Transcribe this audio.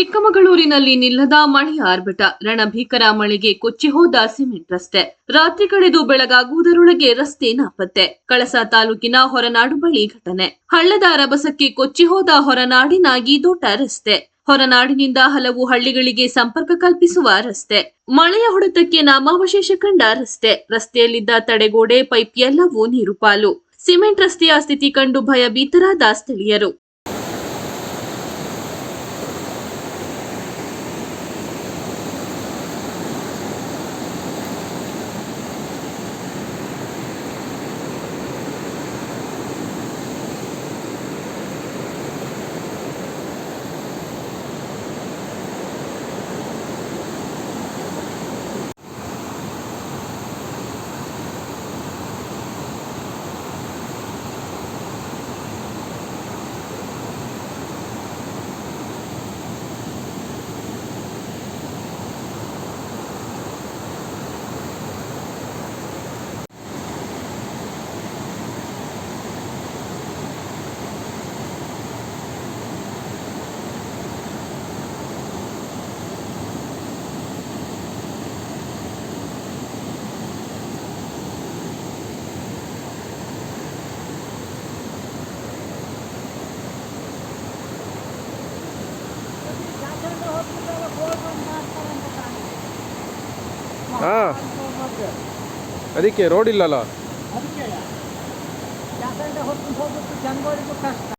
ಚಿಕ್ಕಮಗಳೂರಿನಲ್ಲಿ ನಿಲ್ಲದ ಮಳೆಯ ಆರ್ಭಟ. ರಣಭೀಕರ ಮಳೆಗೆ ಕೊಚ್ಚಿ ಹೋದ ಸಿಮೆಂಟ್ ರಸ್ತೆ. ರಾತ್ರಿ ಕಳೆದು ಬೆಳಗಾಗುವುದರೊಳಗೆ ರಸ್ತೆ ನಾಪತ್ತೆ. ಕಳಸ ತಾಲೂಕಿನ ಹೊರನಾಡು ಬಳಿ ಘಟನೆ. ಹಳ್ಳದ ರಭಸಕ್ಕೆ ಕೊಚ್ಚಿ ಹೋದ ಹೊರನಾಡಿನಾಗಿ ದೊಡ್ಡ ರಸ್ತೆ. ಹೊರನಾಡಿನಿಂದ ಹಲವು ಹಳ್ಳಿಗಳಿಗೆ ಸಂಪರ್ಕ ಕಲ್ಪಿಸುವ ರಸ್ತೆ. ಮಳೆಯ ಹೊಡೆತಕ್ಕೆ ನಾಮಾವಶೇಷ ಕಂಡ ರಸ್ತೆ. ರಸ್ತೆಯಲ್ಲಿದ್ದ ತಡೆಗೋಡೆ, ಪೈಪ್ ಎಲ್ಲವೂ ನೀರು ಪಾಲು ಸಿಮೆಂಟ್ ರಸ್ತೆಯ ಸ್ಥಿತಿ ಕಂಡು ಭಯಭೀತರಾದ ಸ್ಥಳೀಯರು. ಹಾಂ. ಅದಕ್ಕೆ ರೋಡ್ ಇಲ್ಲಲ್ಲ?